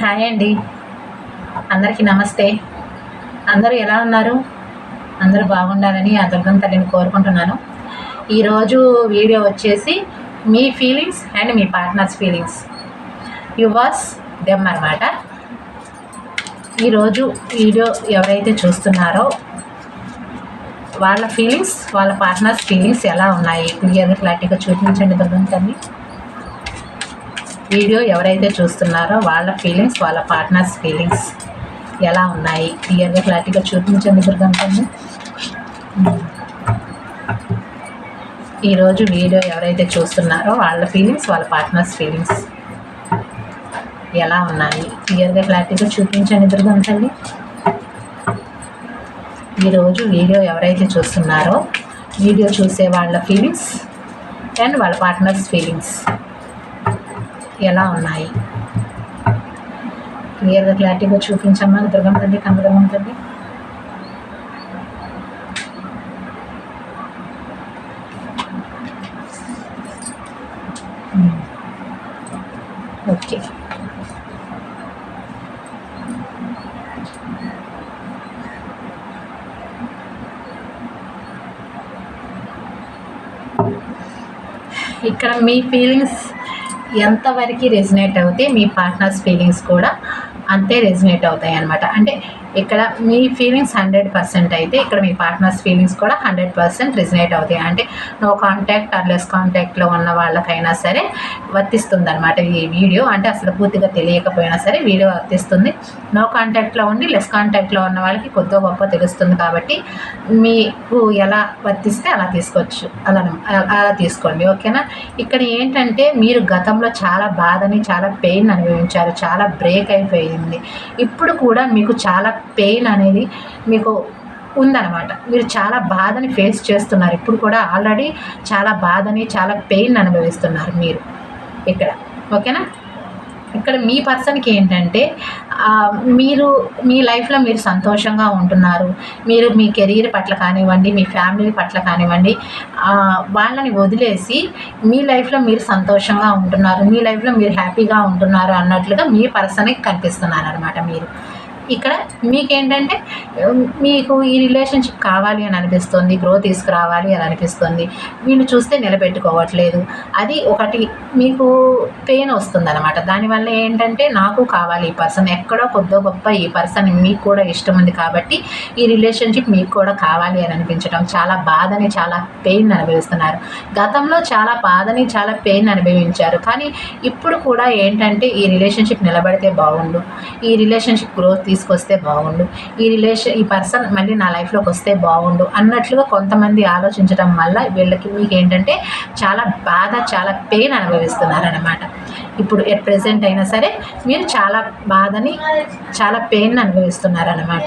Hi అండి. అందరికీ నమస్తే. అందరూ ఎలా ఉన్నారు? అందరూ బాగుండాలని ఆ దుర్గం తల్లిని కోరుకుంటున్నాను. ఈరోజు వీడియో వచ్చేసి మీ ఫీలింగ్స్ అండ్ మీ పార్ట్నర్స్ ఫీలింగ్స్ యువర్స్ దెమ్ అనమాట ఈరోజు వీడియో ఎవరైతే చూస్తున్నారో వాళ్ళ ఫీలింగ్స్ వాళ్ళ పార్ట్నర్స్ ఫీలింగ్స్ ఎలా ఉన్నాయి? క్లియర్గా క్లారిటీగా చూపించండి దుర్గం తల్లి. వీడియో ఎవరైతే చూస్తున్నారో వాళ్ళ ఫీలింగ్స్ వాళ్ళ పార్ట్నర్స్ ఫీలింగ్స్ ఎలా ఉన్నాయి? క్లియర్గా క్లారిటీగా చూపించండి దుర్గంటండి ఈరోజు వీడియో ఎవరైతే చూస్తున్నారో వాళ్ళ ఫీలింగ్స్ వాళ్ళ పార్ట్నర్స్ ఫీలింగ్స్ ఎలా ఉన్నాయి? క్లియర్గా క్లారిటీగా చూపించండి దుర్గంటండి ఈరోజు వీడియో ఎవరైతే చూస్తున్నారో వీడియో చూసే వాళ్ళ ఫీలింగ్స్ అండ్ వాళ్ళ పార్ట్నర్స్ ఫీలింగ్స్ ఎలా ఉన్నాయి? క్లియర్గా క్లారిటీగా చూపించమ్మా. దుర్గం తల్లి కనకదుర్గం తల్లి ఓకే hmm. ఇక్కడ మీ ఫీలింగ్స్ ఎంతవరకు రెజినేట్ అవుతే మీ పార్ట్నర్స్ ఫీలింగ్స్ కూడా అంతే రెజినేట్ అవుతాయి అనమాట అంటే ఇక్కడ మీ ఫీలింగ్స్ హండ్రెడ్ పర్సెంట్ అయితే ఇక్కడ మీ పార్ట్నర్స్ ఫీలింగ్స్ కూడా హండ్రెడ్ పర్సెంట్ రిజనేట్ అవుతాయి. అంటే నో కాంటాక్ట్ ఆర్ లెస్ కాంటాక్ట్లో ఉన్న వాళ్ళకైనా సరే వర్తిస్తుంది అనమాట ఈ వీడియో అంటే అసలు పూర్తిగా తెలియకపోయినా సరే వీడియో వర్తిస్తుంది. నో కాంటాక్ట్లో ఉండి లెస్ కాంటాక్ట్లో ఉన్న వాళ్ళకి కొద్దిగా గొప్ప తెలుస్తుంది కాబట్టి మీకు ఎలా వర్తిస్తే అలా తీసుకోవచ్చు. అలా అలా తీసుకోండి. ఓకేనా? ఇక్కడ ఏంటంటే మీరు గతంలో చాలా బాధని చాలా పెయిన్ అనుభవించారు చాలా బ్రేక్ అయిపోయింది. ఇప్పుడు కూడా మీకు చాలా పెయిన్ అనేది మీకు ఉందన్నమాట. మీరు చాలా బాధని ఫేస్ చేస్తున్నారు. ఇప్పుడు కూడా ఆల్రెడీ చాలా బాధని చాలా పెయిన్ అనుభవిస్తున్నారు మీరు ఇక్కడ. ఓకేనా? ఇక్కడ మీ పర్సన్కి ఏంటంటే మీరు మీ లైఫ్లో మీరు సంతోషంగా ఉంటున్నారు. మీరు మీ కెరీర్ పట్ల కానివ్వండి మీ ఫ్యామిలీ పట్ల కానివ్వండి వాళ్ళని వదిలేసి మీ లైఫ్లో మీరు సంతోషంగా ఉంటున్నారు. మీ లైఫ్లో మీరు హ్యాపీగా ఉంటున్నారు అన్నట్లుగా మీ పర్సన్కి కనిపిస్తున్నారు అనమాట మీరు. ఇక్కడ మీకేంటంటే మీకు ఈ రిలేషన్షిప్ కావాలి అని అనిపిస్తుంది గ్రో తీసుకురావాలి అని అనిపిస్తుంది వీళ్ళు చూస్తే నిలబెట్టుకోవట్లేదు. అది ఒకటి మీకు పెయిన్ వస్తుంది అనమాట దానివల్ల ఏంటంటే నాకు కావాలి ఈ పర్సన్ ఎక్కడో కొద్దో గొప్ప ఈ పర్సన్ మీకు కూడా ఇష్టం ఉంది కాబట్టి ఈ రిలేషన్షిప్ మీకు కూడా కావాలి అని అనిపించడం చాలా బాధని చాలా పెయిన్ అనుభవిస్తున్నారు. గతంలో చాలా బాధని చాలా పెయిన్ అనుభవించారు. కానీ ఇప్పుడు కూడా ఏంటంటే ఈ రిలేషన్షిప్ నిలబడితే బాగుండు. ఈ రిలేషన్షిప్ గ్రోత్ తీసుకొస్తే బాగుండు. ఈ రిలేషన్ ఈ పర్సన్ మళ్ళీ నా లైఫ్లోకి వస్తే బాగుండు అన్నట్లుగా కొంతమంది ఆలోచించడం వల్ల వీళ్ళకి మీకు ఏంటంటే చాలా బాధ చాలా పెయిన్ అనుభవిస్తున్నారు అనమాట ఇప్పుడు ఎట్ ప్రజెంట్ అయినా సరే మీరు చాలా బాధని చాలా పెయిన్ అనుభవిస్తున్నారు అనమాట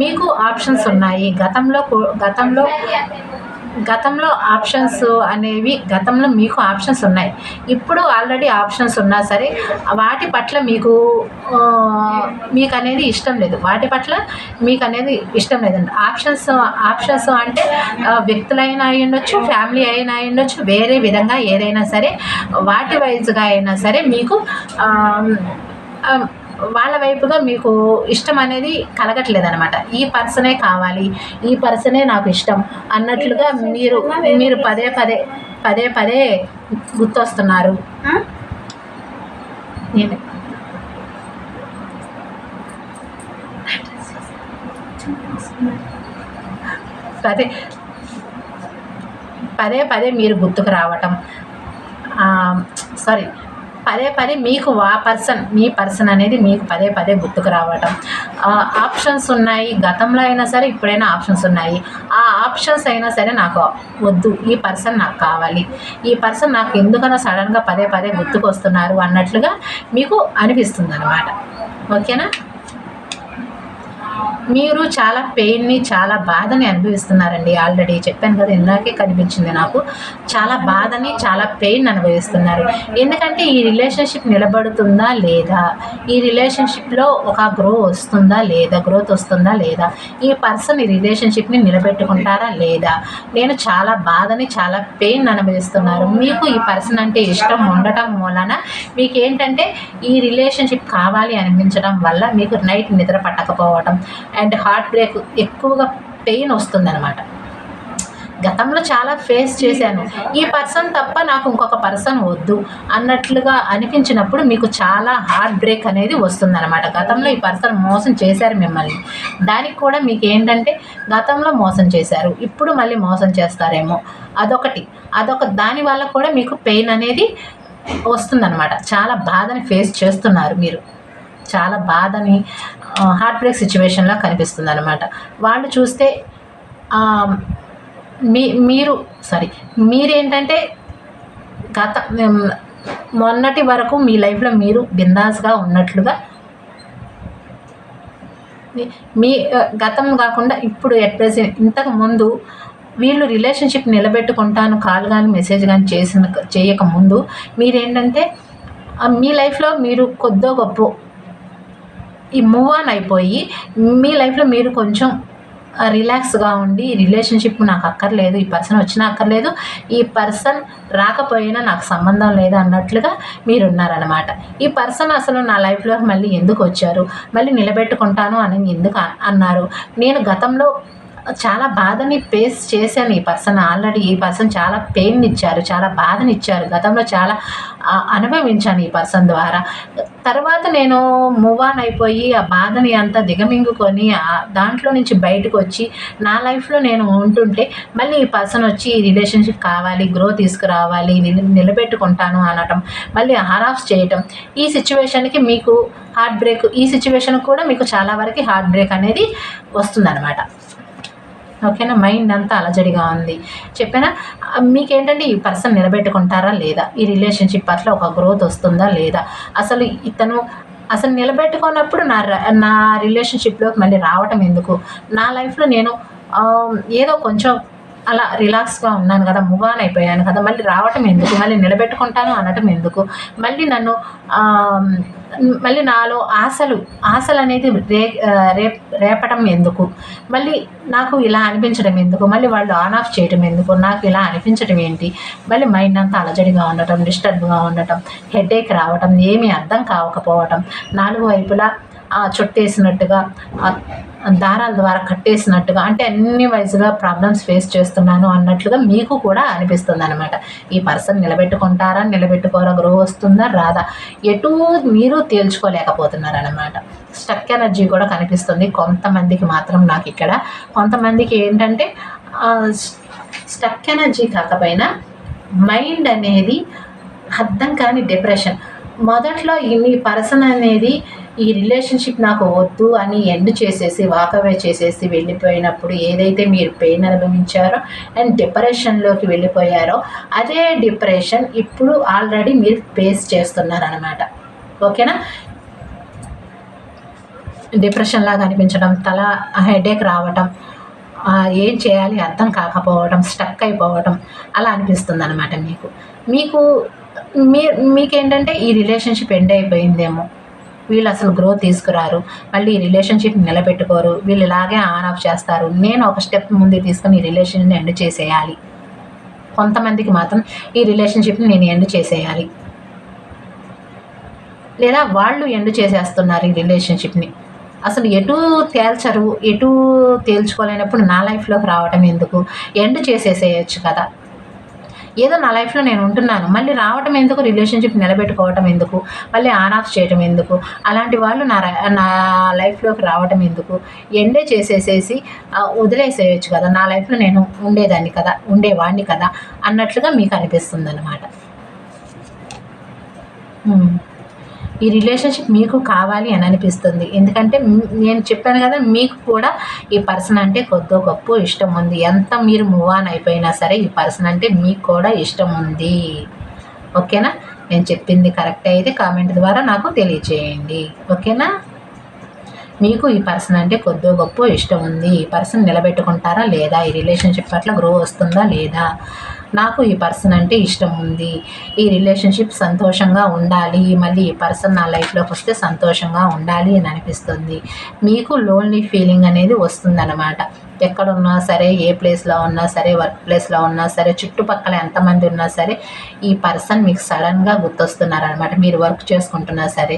మీకు ఆప్షన్స్ ఉన్నాయి. గతంలో గతంలో గతంలో ఆప్షన్స్ అనేవి గతంలో మీకు ఆప్షన్స్ ఉన్నాయి. ఇప్పుడు ఆల్రెడీ ఆప్షన్స్ ఉన్నా సరే వాటి పట్ల మీకు మీకు అనేది ఇష్టం లేదు. వాటి పట్ల మీకు అనేది ఇష్టం లేదండి ఆప్షన్స్ ఆప్షన్స్ అంటే వ్యక్తులైనా అయి ఉండొచ్చు ఫ్యామిలీ అయినా అయి ఉండొచ్చు వేరే విధంగా ఏదైనా సరే వాటి వైజ్గా అయినా సరే మీకు వాళ్ళ వైపుగా మీకు ఇష్టం అనేది కలగట్లేదు అనమాట ఈ పర్సనే కావాలి ఈ పర్సనే నాకు ఇష్టం అన్నట్లుగా మీరు మీరు పదే పదే పదే పదే గుర్తొస్తున్నారు. నేను పదే పదే పదే మీరు గుర్తుకు రావటం. సారీ పదే పదే మీకు ఆ పర్సన్ మీ పర్సన్ అనేది మీకు పదే పదే గుర్తుకు రావటం. ఆప్షన్స్ ఉన్నాయి. గతంలో అయినా సరే ఇప్పుడైనా ఆప్షన్స్ ఉన్నాయి. ఆ ఆప్షన్స్ అయినా సరే నాకు వద్దు. ఈ పర్సన్ నాకు కావాలి. ఈ పర్సన్ నాకు ఎందుకనో సడన్గా పదే పదే గుర్తుకు వస్తున్నారు అన్నట్లుగా మీకు అనిపిస్తుంది అనమాట ఓకేనా? మీరు చాలా పెయిన్ని చాలా బాధని అనుభవిస్తున్నారండి. ఆల్రెడీ చెప్పాను కదా ఇందాకే కనిపించింది నాకు. చాలా బాధని చాలా పెయిన్ అనుభవిస్తున్నారు. ఎందుకంటే ఈ రిలేషన్షిప్ నిలబడుతుందా లేదా? ఈ రిలేషన్షిప్లో ఒక గ్రో వస్తుందా లేదా? గ్రోత్ వస్తుందా లేదా? ఈ పర్సన్ ఈ రిలేషన్షిప్ని నిలబెట్టుకుంటారా లేదా? నేను చాలా బాధని చాలా పెయిన్ అనుభవిస్తున్నారు. మీకు ఈ పర్సన్ అంటే ఇష్టం ఉండటం వలన మీకు ఏంటంటే ఈ రిలేషన్షిప్ కావాలి అనిపించడం వల్ల మీకు నైట్ నిద్ర పట్టకపోవడం అండ్ హార్ట్ బ్రేక్ ఎక్కువగా పెయిన్ వస్తుందన్నమాట. గతంలో చాలా ఫేస్ చేశాను. ఈ పర్సన్ తప్ప నాకు ఇంకొక పర్సన్ వద్దు అన్నట్లుగా అనిపించినప్పుడు మీకు చాలా హార్ట్ బ్రేక్ అనేది వస్తుందన్నమాట. గతంలో ఈ పర్సన్ మోసం చేశారు మిమ్మల్ని. దానికి కూడా మీకు ఏంటంటే గతంలో మోసం చేశారు ఇప్పుడు మళ్ళీ మోసం చేస్తారేమో అదొకటి. అదొక దాని వల్ల కూడా మీకు పెయిన్ అనేది వస్తుందన్నమాట. చాలా బాధని ఫేస్ చేస్తున్నారు మీరు. చాలా బాధని హార్ట్ బ్రేక్ సిచ్యువేషన్లో కనిపిస్తుంది అనమాట వాళ్ళు చూస్తే మీ మీరు సారీ మీరేంటంటే గత మొన్నటి వరకు మీ లైఫ్లో మీరు బిందాస్గా ఉన్నట్లుగా మీ- గతం కాకుండా ఇప్పుడు ఎట్ ప్రెసెంట్ ఇంతకు ముందు వీళ్ళు రిలేషన్షిప్ నిలబెట్టుకుంటాను కాల్ కానీ మెసేజ్ కానీ చేసిన చేయక ముందు మీరేంటంటే మీ లైఫ్లో మీరు కొద్దో గొప్ప ఈ మూవ్ ఆన్ అయిపోయి మీ లైఫ్లో మీరు కొంచెం రిలాక్స్గా ఉండి ఈ రిలేషన్షిప్ నాకు అక్కర్లేదు ఈ పర్సన్ వచ్చినా అక్కర్లేదు ఈ పర్సన్ రాకపోయినా నాకు సంబంధం లేదు అన్నట్లుగా మీరు ఉన్నారనమాట ఈ పర్సన్ అసలు నా లైఫ్లో మళ్ళీ ఎందుకు వచ్చారు? మళ్ళీ నిలబెట్టుకుంటాను అని ఎందుకు అన్నారు? నేను గతంలో చాలా బాధని ఫేస్ చేశాను ఈ పర్సన్ ఆల్రెడీ ఈ పర్సన్ చాలా పెయిన్ ఇచ్చారు చాలా బాధని ఇచ్చారు. గతంలో చాలా అనుభవించాను ఈ పర్సన్ ద్వారా. తర్వాత నేను మూవ్ ఆన్ అయిపోయి ఆ బాధని అంతా దిగమింగుకొని దాంట్లో నుంచి బయటకు వచ్చి నా లైఫ్లో నేను ఉంటుంటే మళ్ళీ ఈ పర్సన్ వచ్చి ఈ రిలేషన్షిప్ కావాలి గ్రో తీసుకురావాలి నిల- నిలబెట్టుకుంటాను అనటం మళ్ళీ హార్ ఆఫ్ చేయటం. ఈ సిచ్యువేషన్కి మీకు హార్ట్ బ్రేక్ ఈ సిచ్యువేషన్ కూడా మీకు చాలా వరకు హార్ట్ బ్రేక్ అనేది వస్తుందన్నమాట. ఓకేనా? మైండ్ అంతా అలజడిగా ఉంది. చెప్పానా? మీకేంటంటే ఈ పర్సన్ నిలబెట్టుకుంటారా లేదా? ఈ రిలేషన్షిప్ పట్ల ఒక గ్రోత్ వస్తుందా లేదా? అసలు ఇతను అసలు నిలబెట్టుకున్నప్పుడు నా ర- నా రిలేషన్షిప్లోకి మళ్ళీ రావటం ఎందుకు? నా లైఫ్లో నేను ఏదో కొంచెం అలా రిలాక్స్గా ఉన్నాను కదా మూవ్ ఆన్ అయిపోయాను కదా మళ్ళీ రావటం ఎందుకు మళ్ళీ నిలబెట్టుకుంటాను అనటం ఎందుకు మళ్ళీ నన్ను మళ్ళీ నాలో ఆశలు ఆశలు అనేది రే రేప్ రేపటం ఎందుకు మళ్ళీ నాకు ఇలా అనిపించడం ఎందుకు మళ్ళీ వాళ్ళు ఆన్ ఆఫ్ చేయడం ఎందుకు నాకు ఇలా అనిపించడం ఏంటి మళ్ళీ మైండ్ అంతా అలజడిగా ఉండటం డిస్టర్బ్గా ఉండటం హెడేక్ రావటం ఏమీ అర్థం కావకపోవటం నాలుగు వైపులా ఆ చుట్టేసినట్టుగా దారాల ద్వారా కట్టేసినట్టుగా అంటే అన్ని వయసుగా ప్రాబ్లమ్స్ ఫేస్ చేస్తున్నాను అన్నట్లుగా మీకు కూడా అనిపిస్తుంది అనమాట ఈ పర్సన్ నిలబెట్టుకుంటారా నిలబెట్టుకోరా గ్రో వస్తుందా రాదా? ఎటు మీరు తేల్చుకోలేకపోతున్నారు అనమాట స్టక్ ఎనర్జీ కూడా కనిపిస్తుంది. కొంతమందికి మాత్రం నాకు ఇక్కడ. కొంతమందికి ఏంటంటే స్టక్ ఎనర్జీ కాకపోయినా మైండ్ అనేది అర్థం కాని డిప్రెషన్ మొదట్లో ఈ పర్సన్ అనేది ఈ రిలేషన్షిప్ నాకు వద్దు అని ఎండ్ చేసేసి వాకవే చేసేసి వెళ్ళిపోయినప్పుడు ఏదైతే మీరు పెయిన్ అనుభవించారో అండ్ డిప్రెషన్లోకి వెళ్ళిపోయారో అదే డిప్రెషన్ ఇప్పుడు ఆల్రెడీ మీరు ఫేస్ చేస్తున్నారనమాట ఓకేనా? డిప్రెషన్ లాగా అనిపించడం తల హెడేక్ రావటం ఏం చేయాలి అర్థం కాకపోవడం స్టక్ అయిపోవడం అలా అనిపిస్తుంది అనమాట మీకు. మీకు మీ మీకేంటంటే ఈ రిలేషన్షిప్ ఎండ్ అయిపోయిందేమో. వీళ్ళు అసలు గ్రోత్ తీసుకురారు. మళ్ళీ ఈ రిలేషన్షిప్ నిలబెట్టుకోరు. వీళ్ళు ఇలాగే ఆన్ ఆఫ్ చేస్తారు. నేను ఒక స్టెప్ ముందు తీసుకుని ఈ రిలేషన్ని ఎండ్ చేసేయాలి. కొంతమందికి మాత్రం ఈ రిలేషన్షిప్ని నేను ఎండ్ చేసేయాలి. లేదా వాళ్ళు ఎండ్ చేసేస్తున్నారు ఈ రిలేషన్షిప్ని అసలు ఎటు తేల్చరు ఎటు తేల్చుకోలేనప్పుడు నా లైఫ్లోకి రావటం ఎందుకు? ఎండ్ చేసేసేయచ్చు కదా. ఏదో నా లైఫ్లో నేను ఉంటున్నాను. మళ్ళీ రావటం ఎందుకు? రిలేషన్షిప్ నిలబెట్టుకోవటం ఎందుకు? మళ్ళీ ఆన్ ఆఫ్ చేయటం ఎందుకు? అలాంటి వాళ్ళు నా నా లైఫ్లోకి రావటం ఎందుకు? ఎండే చేసేసేసి వదిలేసేయచ్చు కదా. నా లైఫ్లో నేను ఉండేదాన్ని కదా ఉండేవాడిని కదా అన్నట్లుగా మీకు అనిపిస్తుంది అనమాట ఈ రిలేషన్షిప్ మీకు కావాలి అని అనిపిస్తుంది. ఎందుకంటే నేను చెప్పాను కదా మీకు కూడా ఈ పర్సన్ అంటే కొద్దో గొప్ప ఇష్టం ఉంది. ఎంత మీరు మూవ్ ఆన్ అయిపోయినా సరే ఈ పర్సన్ అంటే మీకు కూడా ఇష్టం ఉంది. ఓకేనా? నేను చెప్పింది కరెక్ట్. అయితే కామెంట్ ద్వారా నాకు తెలియచేయండి. ఓకేనా? మీకు ఈ పర్సన్ అంటే కొద్దో గొప్ప ఇష్టం ఉంది. ఈ పర్సన్ నిలబెట్టుకుంటారా లేదా? ఈ రిలేషన్షిప్ పట్ల గ్రో వస్తుందా లేదా? నాకు ఈ పర్సన్ అంటే ఇష్టం ఉంది. ఈ రిలేషన్షిప్ సంతోషంగా ఉండాలి. మళ్ళీ ఈ పర్సన్ నా లైఫ్లోకి వస్తే సంతోషంగా ఉండాలి అని అనిపిస్తుంది. మీకు లోన్లీ ఫీలింగ్ అనేది వస్తుందన్నమాట. ఎక్కడున్నా సరే ఏ ప్లేస్లో ఉన్నా సరే వర్క్ ప్లేస్లో ఉన్నా సరే చుట్టుపక్కల ఎంతమంది ఉన్నా సరే ఈ పర్సన్ మీకు సడన్గా గుర్తొస్తున్నారనమాట. మీరు వర్క్ చేసుకుంటున్నా సరే.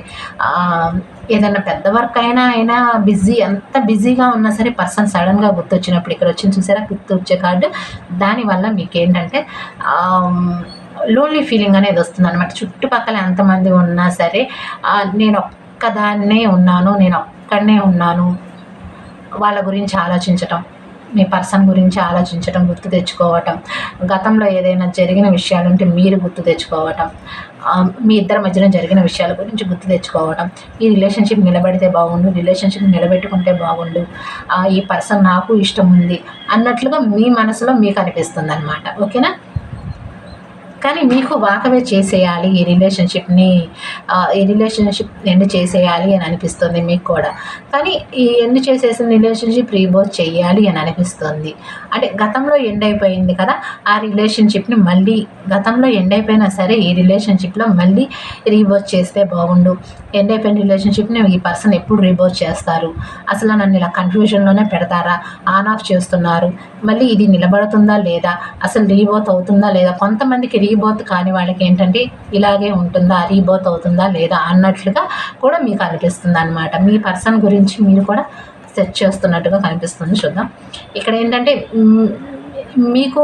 ఏదైనా పెద్ద వర్క్ అయినా అయినా బిజీ ఎంత బిజీగా ఉన్నా సరే పర్సన్ సడన్గా గుర్తొచ్చినప్పుడు ఇక్కడ వచ్చి చూసారా? గుర్తొచ్చే కార్డు. దానివల్ల మీకు ఏంటంటే లోన్లీ ఫీలింగ్ అనేది వస్తుంది అనమాట చుట్టుపక్కల ఎంతమంది ఉన్నా సరే నేను ఒక్కదాన్నే ఉన్నాను నేను ఒక్కడనే ఉన్నాను వాళ్ళ గురించి ఆలోచించటం మీ పర్సన్ గురించి ఆలోచించటం గుర్తు తెచ్చుకోవటం గతంలో ఏదైనా జరిగిన విషయాలు ఉంటే మీరు గుర్తు తెచ్చుకోవటం మీ ఇద్దరి మధ్యన జరిగిన విషయాల గురించి గుర్తు తెచ్చుకోవటం ఈ రిలేషన్షిప్ నిలబడితే బాగుండు రిలేషన్షిప్ నిలబెట్టుకుంటే బాగుండు ఈ పర్సన్ నాకు ఇష్టం ఉంది అన్నట్లుగా మీ మనసులో మీకు అనిపిస్తుంది అనమాట ఓకేనా? కానీ మీకు వాకవే చేసేయాలి ఈ రిలేషన్షిప్ని ఈ రిలేషన్షిప్ ఎండ్ చేసేయాలి అని అనిపిస్తుంది మీకు కూడా. కానీ ఈ ఎండ్ చేసేసిన రిలేషన్షిప్ రీబోత్ చేయాలి అని అనిపిస్తుంది. అంటే గతంలో ఎండ్ అయిపోయింది కదా ఆ రిలేషన్షిప్ని మళ్ళీ గతంలో ఎండ్ అయిపోయినా సరే ఈ రిలేషన్షిప్లో మళ్ళీ రీబోత్ చేస్తే బాగుండు. ఎండ్ అయిపోయిన రిలేషన్షిప్ని ఈ పర్సన్ ఎప్పుడు రీబోత్ చేస్తారు? అసలు నన్ను ఇలా కన్ఫ్యూజన్లోనే పెడతారా? ఆన్ ఆఫ్ చేస్తున్నారు. మళ్ళీ ఇది నిలబడుతుందా లేదా? అసలు రీబోత్ అవుతుందా లేదా? కొంతమందికి రీబోత్ కాని వాళ్ళకి ఏంటంటే ఇలాగే ఉంటుందా రీబోత్ అవుతుందా లేదా అన్నట్లుగా కూడా మీకు అనిపిస్తుంది అనమాట మీ పర్సన్ గురించి మీరు కూడా సెర్చ్ చేస్తున్నట్టుగా కనిపిస్తుంది. చూద్దాం. ఇక్కడ ఏంటంటే మీకు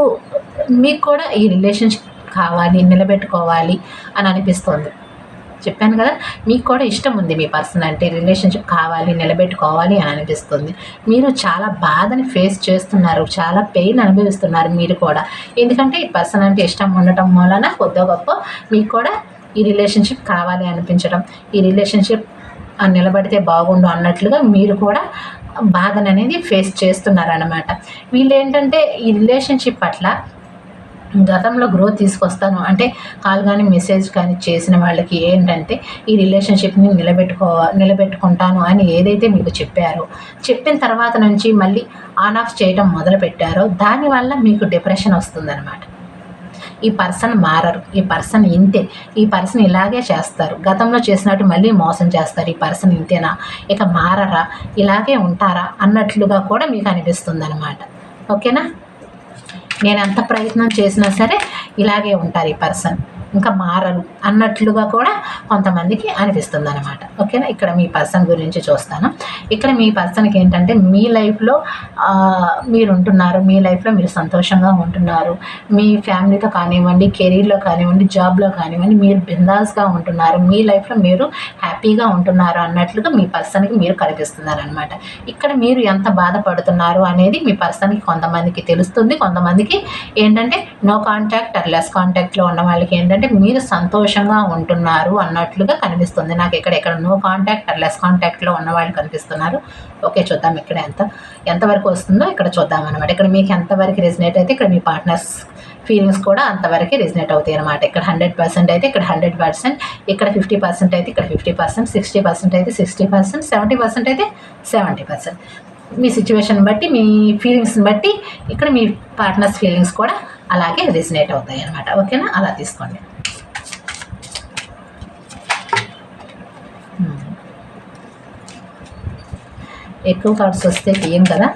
మీకు కూడా ఈ రిలేషన్షిప్ కావాలి నిలబెట్టుకోవాలి అని అనిపిస్తుంది. చెప్పాను కదా మీకు కూడా ఇష్టం ఉంది మీ పర్సన్ అంటే రిలేషన్షిప్ కావాలి నిలబెట్టుకోవాలి అని అనిపిస్తుంది. మీరు చాలా బాధని ఫేస్ చేస్తున్నారు చాలా పెయిన్ అనుభవిస్తున్నారు మీరు కూడా. ఎందుకంటే ఈ పర్సన్ అంటే ఇష్టం ఉండటం వలన కొద్ది గొప్ప మీకు కూడా ఈ రిలేషన్షిప్ కావాలి అనిపించడం. ఈ రిలేషన్షిప్ నిలబడితే బాగుండు అన్నట్లుగా మీరు కూడా బాధను అనేది ఫేస్ చేస్తున్నారనమాట వీళ్ళు ఏంటంటే ఈ రిలేషన్షిప్ పట్ల గతంలో గ్రోత్ తీసుకొస్తాను. అంటే కాల్ కానీ మెసేజ్ కానీ చేసిన వాళ్ళకి ఏంటంటే ఈ రిలేషన్షిప్ని నిలబెట్టుకో నిలబెట్టుకుంటాను అని ఏదైతే మీకు చెప్పారో చెప్పిన తర్వాత నుంచి మళ్ళీ ఆన్ ఆఫ్ చేయడం మొదలు పెట్టారో దానివల్ల మీకు డిప్రెషన్ వస్తుందన్నమాట. ఈ పర్సన్ మారరు. ఈ పర్సన్ ఇంతే. ఈ పర్సన్ ఇలాగే చేస్తారు. గతంలో చేసినట్టు మళ్ళీ మోసం చేస్తారు. ఈ పర్సన్ ఇంతేనా? ఇక మారరా? ఇలాగే ఉంటారా? అన్నట్లుగా కూడా మీకు అనిపిస్తుంది అనమాట ఓకేనా? నేను ఎంత ప్రయత్నం చేసినా సరే ఇలాగే ఉంటారు ఈ పర్సన్. ఇంకా మారరు అన్నట్లుగా కూడా కొంతమందికి అనిపిస్తుంది అనమాట ఓకేనా? ఇక్కడ మీ పర్సన్ గురించి చూస్తాను. ఇక్కడ మీ పర్సన్కి ఏంటంటే మీ లైఫ్లో మీరు ఉంటున్నారు మీ లైఫ్లో మీరు సంతోషంగా ఉంటున్నారు. మీ ఫ్యామిలీతో కానివ్వండి కెరీర్లో కానివ్వండి జాబ్లో కానివ్వండి మీరు బిందాస్గా ఉంటున్నారు. మీ లైఫ్లో మీరు హ్యాపీగా ఉంటున్నారు అన్నట్లుగా మీ పర్సన్కి మీరు కనిపిస్తున్నారు అనమాట ఇక్కడ మీరు ఎంత బాధపడుతున్నారు అనేది మీ పర్సన్కి కొంతమందికి తెలుస్తుంది. కొంతమందికి ఏంటంటే నో కాంటాక్ట్ అర్ లెస్ కాంటాక్ట్లో ఉన్న వాళ్ళకి ఏంటంటే మీరు సంతోషంగా ఉంటున్నారు అన్నట్లుగా కనిపిస్తుంది. నాకు ఇక్కడ ఎక్కడ నో కాంటాక్ట్ లెస్ కాంటాక్ట్లో ఉన్న వాళ్ళు కనిపిస్తున్నారు. ఓకే చూద్దాం ఇక్కడ ఎంత ఎంతవరకు వస్తుందో ఇక్కడ చూద్దాం అనమాట ఇక్కడ మీకు ఎంతవరకు రిజనేట్ అయితే ఇక్కడ మీ పార్ట్నర్స్ ఫీలింగ్స్ కూడా అంతవరకు రిజనేట్ అవుతాయి అనమాట ఇక్కడ హండ్రెడ్ పర్సెంట్ అయితే ఇక్కడ హండ్రెడ్ పర్సెంట్ ఇక్కడ ఫిఫ్టీ పర్సెంట్ అయితే ఇక్కడ ఫిఫ్టీ పర్సెంట్ సిక్స్టీ పర్సెంట్ అయితే సిక్స్టీ పర్సెంట్ సెవెంటీ పర్సెంట్ అయితే సెవెంటీ పర్సెంట్ మీ సిచ్యువేషన్ బట్టి మీ ఫీలింగ్స్ని బట్టి ఇక్కడ మీ పార్ట్నర్స్ ఫీలింగ్స్ కూడా అలాగే రిజనేట్ అవుతాయి అనమాట ఓకేనా అలా తీసుకోండి. ఎక్కువ కార్డ్స్ వస్తే తీయం కదా?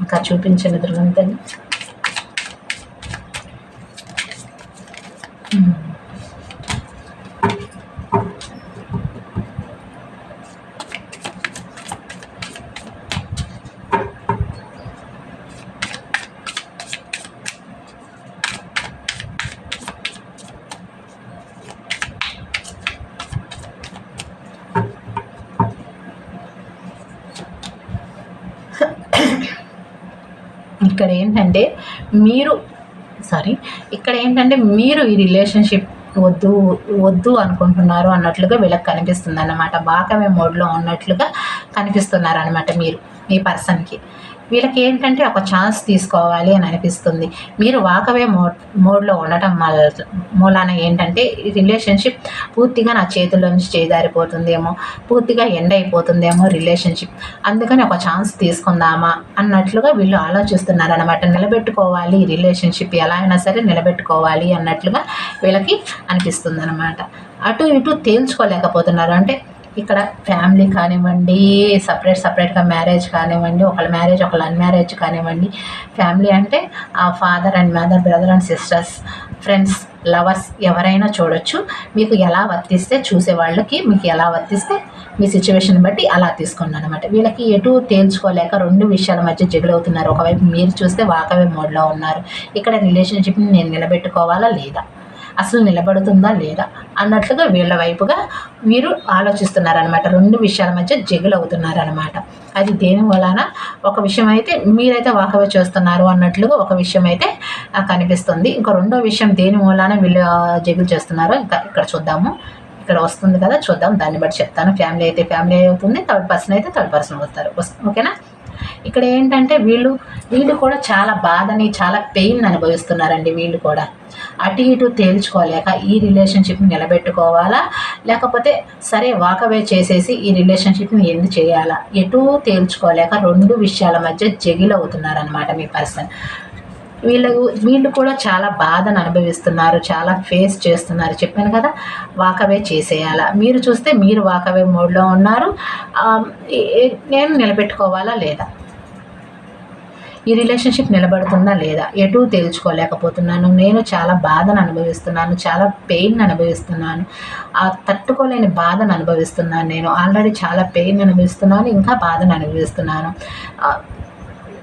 ఇంకా చూపించండి దుర్గంతని ఏంటంటే మీరు సారీ ఇక్కడ ఏంటంటే మీరు ఈ రిలేషన్షిప్ వద్దు వద్దు అనుకుంటున్నారు అన్నట్లుగా వీళ్ళకి కనిపిస్తుంది అన్నమాట బాకమే మోడ్లో ఉన్నట్లుగా కనిపిస్తున్నారు అనమాట మీరు మీ పర్సన్కి వీళ్ళకి ఏంటంటే ఒక ఛాన్స్ తీసుకోవాలి అని అనిపిస్తుంది. మీరు వాకవే మోడ్ మోడ్లో ఉండటం వల్ల మూలాన ఏంటంటే రిలేషన్షిప్ పూర్తిగా నా చేతుల్లో నుంచి చేదారిపోతుందేమో పూర్తిగా ఎండ్ అయిపోతుందేమో రిలేషన్షిప్. అందుకని ఒక ఛాన్స్ తీసుకుందామా అన్నట్లుగా వీళ్ళు ఆలోచిస్తున్నారనమాట నిలబెట్టుకోవాలి రిలేషన్షిప్ ఎలా అయినా సరే నిలబెట్టుకోవాలి అన్నట్లుగా వీళ్ళకి అనిపిస్తుంది అనమాట అటు ఇటు తేల్చుకోలేకపోతున్నారు. అంటే ఇక్కడ ఫ్యామిలీ కానివ్వండి సపరేట్ సపరేట్గా మ్యారేజ్ కానివ్వండి ఒకళ్ళ మ్యారేజ్ ఒకళ్ళ అన్మ్యారేజ్ కానివ్వండి. ఫ్యామిలీ అంటే ఆ father and mother brother and sisters friends lovers ఎవరైనా చూడొచ్చు. మీకు ఎలా వర్తిస్తే చూసే వాళ్ళకి మీకు ఎలా వర్తిస్తే మీ సిచ్యువేషన్ బట్టి అలా తీసుకున్నాను అనమాట వీళ్ళకి ఎటు తేల్చుకోలేక రెండు విషయాల మధ్య జగులవుతున్నారు ఒకవైపు మీరు చూస్తే వాకవే మోడ్లో ఉన్నారు. ఇక్కడ రిలేషన్షిప్ని నేను నిలబెట్టుకోవాలా లేదా? అసలు నిలబడుతుందా లేదా అన్నట్లుగా వీళ్ళ వైపుగా వీరు ఆలోచిస్తున్నారనమాట రెండు విషయాల మధ్య జగులు అవుతున్నారనమాట అది దేని వలన? ఒక విషయం అయితే మీరైతే వాకవే చేస్తున్నారు అన్నట్లుగా ఒక విషయం అయితే కనిపిస్తుంది. ఇంకా రెండో విషయం దేని వలన వీళ్ళు జగులు చేస్తున్నారో ఇంకా ఇక్కడ చూద్దాము. ఇక్కడ వస్తుంది కదా చూద్దాం. దాన్ని బట్టి చెప్తాను. ఫ్యామిలీ అయితే ఫ్యామిలీ అవుతుంది. థర్డ్ పర్సన్ అయితే థర్డ్ పర్సన్ వస్తారు ఓకేనా? ఇక్కడ ఏంటంటే వీళ్ళు వీళ్ళు కూడా చాలా బాధని చాలా పెయిన్ అనుభవిస్తున్నారండి వీళ్ళు కూడా. అటు ఇటు తేల్చుకోలేక ఈ రిలేషన్షిప్ని నిలబెట్టుకోవాలా? లేకపోతే సరే వాకవే చేసేసి ఈ రిలేషన్షిప్ని ఎందు చేయాలా? ఎటు తేల్చుకోలేక రెండు విషయాల మధ్య జగిలవుతున్నారనమాట మీ పర్సన్ వీళ్ళు వీళ్ళు కూడా చాలా బాధను అనుభవిస్తున్నారు చాలా ఫేస్ చేస్తున్నారు. చెప్పాను కదా వాకవే చేసేయాలా? మీరు చూస్తే మీరు వాకవే మోడ్లో ఉన్నారు. నేను నిలబెట్టుకోవాలా లేదా? ఈ రిలేషన్షిప్ నిలబడుతుందా లేదా? ఎటు తేల్చుకోలేకపోతున్నాను. నేను చాలా బాధను అనుభవిస్తున్నాను. చాలా పెయిన్ అనుభవిస్తున్నాను. ఆ తట్టుకోలేని బాధను అనుభవిస్తున్నాను నేను. ఆల్రెడీ చాలా పెయిన్ అనుభవిస్తున్నాను. ఇంకా బాధను అనుభవిస్తున్నాను.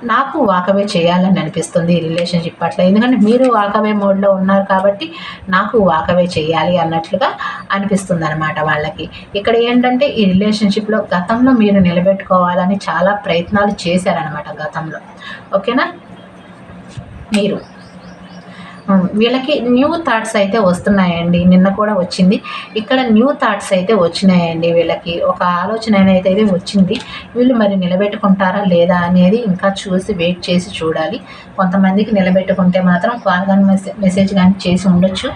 నాకు వాకవే చేయాలని అనిపిస్తుంది ఈ రిలేషన్షిప్ పట్ల. ఎందుకంటే మీరు వాకవే మోడ్లో ఉన్నారు కాబట్టి నాకు వాకవే చేయాలి అన్నట్లుగా అనిపిస్తుంది అనమాట వాళ్ళకి. ఇక్కడ ఏంటంటే ఈ రిలేషన్షిప్లో గతంలో మీరు నిలబెట్టుకోవాలని చాలా ప్రయత్నాలు చేశారనమాట గతంలో. ఓకేనా? మీరు. వీళ్ళకి న్యూ థాట్స్ అయితే వస్తున్నాయండి. నిన్న కూడా వచ్చింది. ఇక్కడ న్యూ థాట్స్ అయితే వచ్చినాయండి వీళ్ళకి. ఒక ఆలోచన అయితే వచ్చింది. వీళ్ళు మరి నిలబెట్టుకుంటారా లేదా అనేది ఇంకా చూసి వెయిట్ చేసి చూడాలి. కొంతమందికి నిలబెట్టుకుంటే మాత్రం కాల్ కానీ మెసేజ్ కానీ చేసి ఉండొచ్చు.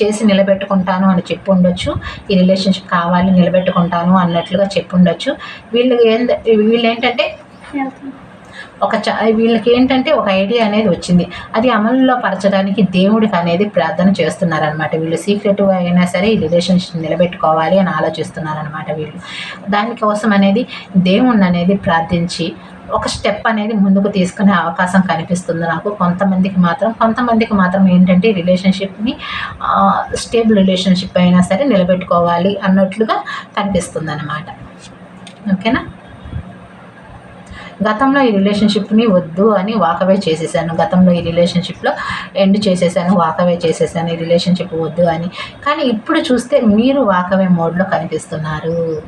చేసి నిలబెట్టుకుంటాను అని చెప్పి ఉండొచ్చు. ఈ రిలేషన్షిప్ కావాలి నిలబెట్టుకుంటాను అన్నట్లుగా చెప్పి ఉండొచ్చు. వీళ్ళు ఏంటంటే వీళ్ళు ఏంటంటే ఒక చ వీళ్ళకి ఏంటంటే ఒక ఐడియా అనేది వచ్చింది. అది అమలులో పరచడానికి దేవుడికి అనేది ప్రార్థన చేస్తున్నారనమాట వీళ్ళు. సీక్రెట్గా అయినా సరే ఈ రిలేషన్షిప్ నిలబెట్టుకోవాలి అని ఆలోచిస్తున్నారనమాట వీళ్ళు. దానికోసం అనేది దేవుణ్ణి అనేది ప్రార్థించి ఒక స్టెప్ అనేది ముందుకు తీసుకునే అవకాశం కనిపిస్తుంది నాకు. కొంతమందికి మాత్రం కొంతమందికి మాత్రం ఏంటంటే రిలేషన్షిప్ని స్టేబుల్ రిలేషన్షిప్ అయినా సరే నిలబెట్టుకోవాలి అన్నట్లుగా కనిపిస్తుంది అన్నమాట ఓకేనా? గతంలో ఈ రిలేషన్షిప్ని వద్దు అని వాకవే చేసేసాను. గతంలో ఈ రిలేషన్షిప్లో ఎండ్ చేసేసాను వాకవే చేసేసాను. ఈ రిలేషన్షిప్ వద్దు అని. కానీ ఇప్పుడు చూస్తే మీరు వాకవే మోడ్లో కనిపిస్తున్నారు.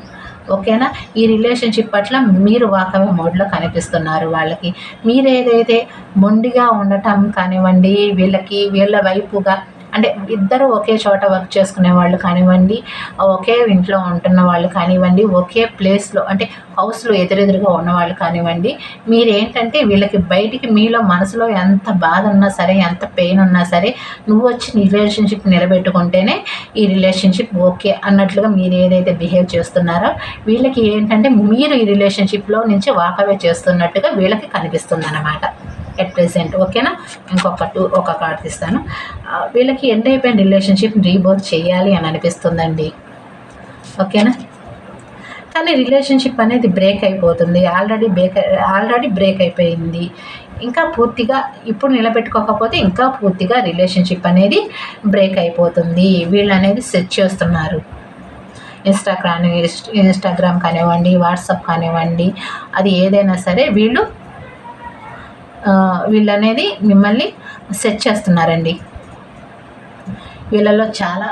ఓకేనా ఈ రిలేషన్షిప్ పట్ల మీరు వాకవే మోడ్లో కనిపిస్తున్నారు వాళ్ళకి. మీరేదైతే మొండిగా ఉండటం కానివ్వండి వీళ్ళకి వీళ్ళ వైపుగా అంటే ఇద్దరు ఒకే చోట వర్క్ చేసుకునే వాళ్ళు కానివ్వండి ఒకే ఇంట్లో ఉంటున్న వాళ్ళు కానివ్వండి ఒకే ప్లేస్లో అంటే హౌస్లో ఎదురెదురుగా ఉన్నవాళ్ళు కానివ్వండి మీరు ఏంటంటే వీళ్ళకి బయటికి మీలో మనసులో ఎంత బాధ ఉన్నా సరే ఎంత పెయిన్ ఉన్నా సరే నువ్వు వచ్చి రిలేషన్షిప్ నిలబెట్టుకుంటేనే ఈ రిలేషన్షిప్ ఓకే అన్నట్లుగా మీరు ఏదైతే బిహేవ్ చేస్తున్నారో వీళ్ళకి ఏంటంటే మీరు ఈ రిలేషన్షిప్లో నుంచి వాకవే చేస్తున్నట్టుగా వీళ్ళకి కనిపిస్తుంది అన్నమాట ఎట్ ప్రెసెంట్ ఓకేనా ఇంకొక టూ ఒక కార్డ్ తీస్తాను. వీళ్ళకి ఎండ్ అయిపోయిన రిలేషన్షిప్ రీబోత్ చేయాలి అని అనిపిస్తుందండి. ఓకేనా కానీ రిలేషన్షిప్ అనేది బ్రేక్ అయిపోతుంది. ఆల్రెడీ బ్రేక్ ఆల్రెడీ బ్రేక్ అయిపోయింది. ఇంకా పూర్తిగా ఇప్పుడు నిలబెట్టుకోకపోతే ఇంకా పూర్తిగా రిలేషన్షిప్ అనేది బ్రేక్ అయిపోతుంది. వీళ్ళు అనేది సెట్ చేస్తున్నారు. ఇన్స్టాగ్రామ్ ఇన్స్టాగ్రామ్ కానివ్వండి వాట్సాప్ కానివ్వండి అది ఏదైనా సరే వీళ్ళు వీళ్ళు అనేది మిమ్మల్ని సెట్ చేస్తున్నారండి. వీళ్ళలో చాలా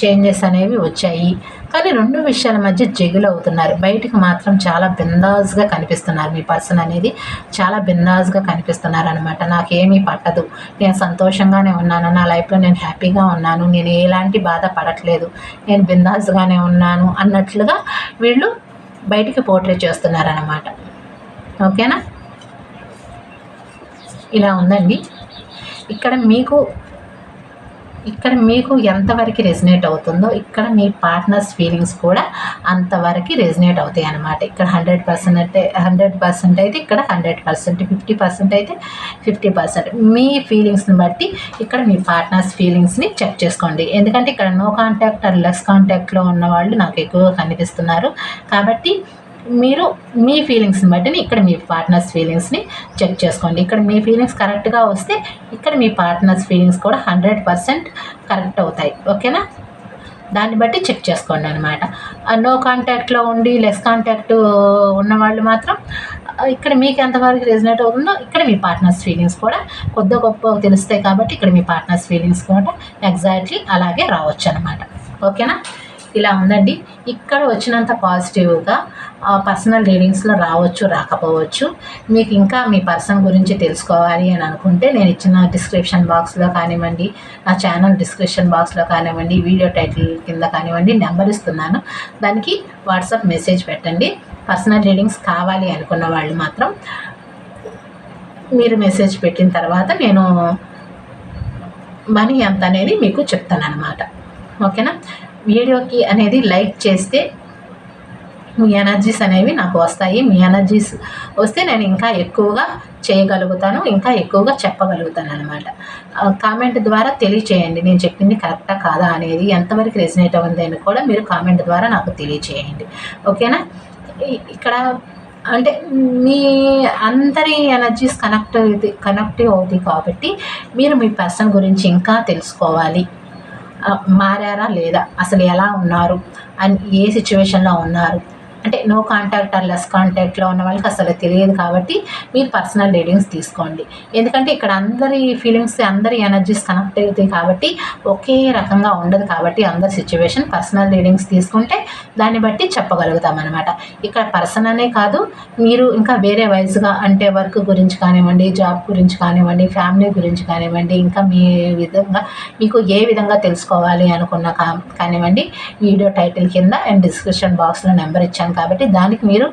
చేంజెస్ అనేవి వచ్చాయి. కానీ రెండు విషయాల మధ్య జగులు అవుతున్నారు. బయటకు మాత్రం చాలా బిందాజ్గా కనిపిస్తున్నారు. మీ పర్సన్ అనేది చాలా బిందాజ్గా కనిపిస్తున్నారు అనమాట నాకేమీ పట్టదు. నేను సంతోషంగానే ఉన్నాను. నా లైఫ్లో నేను హ్యాపీగా ఉన్నాను. నేను ఎలాంటి బాధ పడట్లేదు. నేను బిందాజ్గానే ఉన్నాను అన్నట్లుగా వీళ్ళు బయటికి పోర్ట్రేట్ చేస్తున్నారనమాట ఓకేనా? ఇలా ఉందండి. ఇక్కడ మీకు ఇక్కడ మీకు ఎంతవరకు రెజినేట్ అవుతుందో ఇక్కడ మీ పార్ట్నర్స్ ఫీలింగ్స్ కూడా అంతవరకు రెజినేట్ అవుతాయి అన్నమాట. ఇక్కడ హండ్రెడ్ పర్సెంట్ అయితే హండ్రెడ్ పర్సెంట్ అయితే ఇక్కడ హండ్రెడ్ పర్సెంట్ ఫిఫ్టీ పర్సెంట్ అయితే ఫిఫ్టీ పర్సెంట్. మీ ఫీలింగ్స్ని బట్టి ఇక్కడ మీ పార్ట్నర్స్ ఫీలింగ్స్ని చెక్ చేసుకోండి. ఎందుకంటే ఇక్కడ నో కాంటాక్ట్ ఆర్ లెస్ కాంటాక్ట్లో ఉన్న వాళ్ళు నాకు ఎక్కువగా కనిపిస్తున్నారు. కాబట్టి మీరు మీ ఫీలింగ్స్ని బట్టి ఇక్కడ మీ పార్ట్నర్స్ ఫీలింగ్స్ని చెక్ చేసుకోండి. ఇక్కడ మీ ఫీలింగ్స్ కరెక్ట్గా వస్తే ఇక్కడ మీ పార్ట్నర్స్ ఫీలింగ్స్ కూడా హండ్రెడ్ పర్సెంట్ కరెక్ట్ అవుతాయి. ఓకేనా దాన్ని బట్టి చెక్ చేసుకోండి అనమాట నో కాంటాక్ట్లో ఉండి లెస్ కాంటాక్ట్ ఉన్నవాళ్ళు మాత్రం ఇక్కడ మీకు ఎంతవరకు రెజినేట్ అవుతుందో ఇక్కడ మీ పార్ట్నర్స్ ఫీలింగ్స్ కూడా కొద్ది గొప్ప తెలుస్తాయి కాబట్టి ఇక్కడ మీ పార్ట్నర్స్ ఫీలింగ్స్ కూడా ఎగ్జాక్ట్లీ అలాగే రావచ్చు అనమాట ఓకేనా ఇలా ఉందండి. ఇక్కడ వచ్చినంత పాజిటివ్గా పర్సనల్ రీడింగ్స్లో రావచ్చు రాకపోవచ్చు. మీకు ఇంకా మీ పర్సన్ గురించి తెలుసుకోవాలి అని అనుకుంటే నేను ఇచ్చిన డిస్క్రిప్షన్ బాక్స్లో కానివ్వండి నా ఛానల్ డిస్క్రిప్షన్ బాక్స్లో కానివ్వండి వీడియో టైటిల్ కింద కానివ్వండి నెంబర్ ఇస్తున్నాను. దానికి వాట్సాప్ మెసేజ్ పెట్టండి. పర్సనల్ రీడింగ్స్ కావాలి అనుకున్న వాళ్ళు మాత్రం మీరు మెసేజ్ పెట్టిన తర్వాత నేను మనీ ఎంత అనేది మీకు చెప్తాను అనమాట ఓకేనా? వీడియోకి అనేది లైక్ చేస్తే మీ ఎనర్జీస్ అనేవి నాకు వస్తాయి. మీ ఎనర్జీస్ వస్తే నేను ఇంకా ఎక్కువగా చేయగలుగుతాను ఇంకా ఎక్కువగా చెప్పగలుగుతాను అనమాట కామెంట్ ద్వారా తెలియచేయండి. నేను చెప్పింది కరెక్టా కాదా అనేది ఎంతవరకు రెసినేట్ అవ్వంది అని కూడా మీరు కామెంట్ ద్వారా నాకు తెలియచేయండి. ఓకేనా? ఇక్కడ అంటే మీ అందరి ఎనర్జీస్ కనెక్ట్ కనెక్టివ్ అవుతాయి కాబట్టి మీరు మీ పర్సన్ గురించి ఇంకా తెలుసుకోవాలి. మారారా లేదా? అసలు ఎలా ఉన్నారు? అండ్ ఏ సిచ్యువేషన్లో ఉన్నారు? అంటే నో కాంటాక్ట్ ఆర్ లెస్ కాంటాక్ట్లో ఉన్న వాళ్ళకి అసలు తెలియదు కాబట్టి మీరు పర్సనల్ రీడింగ్స్ తీసుకోండి. ఎందుకంటే ఇక్కడ అందరి ఫీలింగ్స్ అందరి ఎనర్జీస్ కనెక్ట్ అవుతాయి కాబట్టి ఒకే రకంగా ఉండదు కాబట్టి అందరి సిచ్యువేషన్ పర్సనల్ రీడింగ్స్ తీసుకుంటే దాన్ని బట్టి చెప్పగలుగుతాం అనమాట ఇక్కడ పర్సన్ అనే కాదు మీరు ఇంకా వేరే వైజ్గా అంటే వర్క్ గురించి కానివ్వండి జాబ్ గురించి కానివ్వండి ఫ్యామిలీ గురించి కానివ్వండి ఇంకా మీ విధంగా మీకు ఏ విధంగా తెలుసుకోవాలి అనుకున్న కానివ్వండి వీడియో టైటిల్ కింద అండ్ డిస్క్రిప్షన్ బాక్స్లో నెంబర్ ఇచ్చాను కాబట్టి దానికి మీరు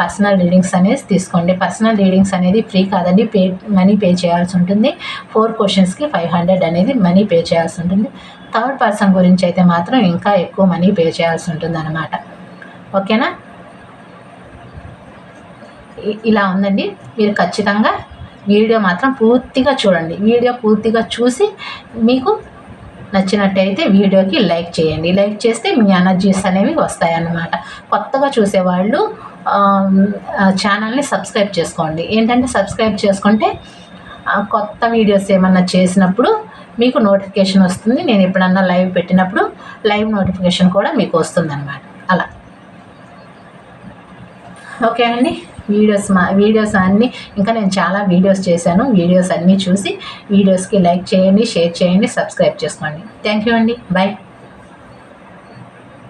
పర్సనల్ రీడింగ్స్ అనేది తీసుకోండి. పర్సనల్ రీడింగ్స్ అనేది ఫ్రీ కాదండి. పే మనీ పే చేయాల్సి ఉంటుంది. ఫోర్ క్వశ్చన్స్కి ఫైవ్ హండ్రెడ్ అనేది మనీ పే చేయాల్సి ఉంటుంది. థర్డ్ పర్సన్ గురించి అయితే మాత్రం ఇంకా ఎక్కువ మనీ పే చేయాల్సి ఉంటుంది అనమాట ఓకేనా ఇలా ఉందండి. మీరు ఖచ్చితంగా వీడియో మాత్రం పూర్తిగా చూడండి. వీడియో పూర్తిగా చూసి మీకు నచ్చినట్టయితే వీడియోకి లైక్ చేయండి. లైక్ చేస్తే మీ ఎనర్జీస్ అనేవి వస్తాయన్నమాట. కొత్తగా చూసేవాళ్ళు ఛానల్ని సబ్స్క్రైబ్ చేసుకోండి. ఏంటంటే సబ్స్క్రైబ్ చేసుకుంటే కొత్త వీడియోస్ ఏమన్నా చేసినప్పుడు మీకు నోటిఫికేషన్ వస్తుంది. నేను ఎప్పుడన్నా లైవ్ పెట్టినప్పుడు లైవ్ నోటిఫికేషన్ కూడా మీకు వస్తుంది అనమాట అలా. ఓకే అండి. వీడియోస్ మా వీడియోస్ అన్నీ. ఇంకా నేను చాలా వీడియోస్ చేశాను. వీడియోస్ అన్నీ చూసి వీడియోస్కి లైక్ చేయండి షేర్ చేయండి సబ్స్క్రైబ్ చేసుకోండి. థ్యాంక్ యూ అండి. బాయ్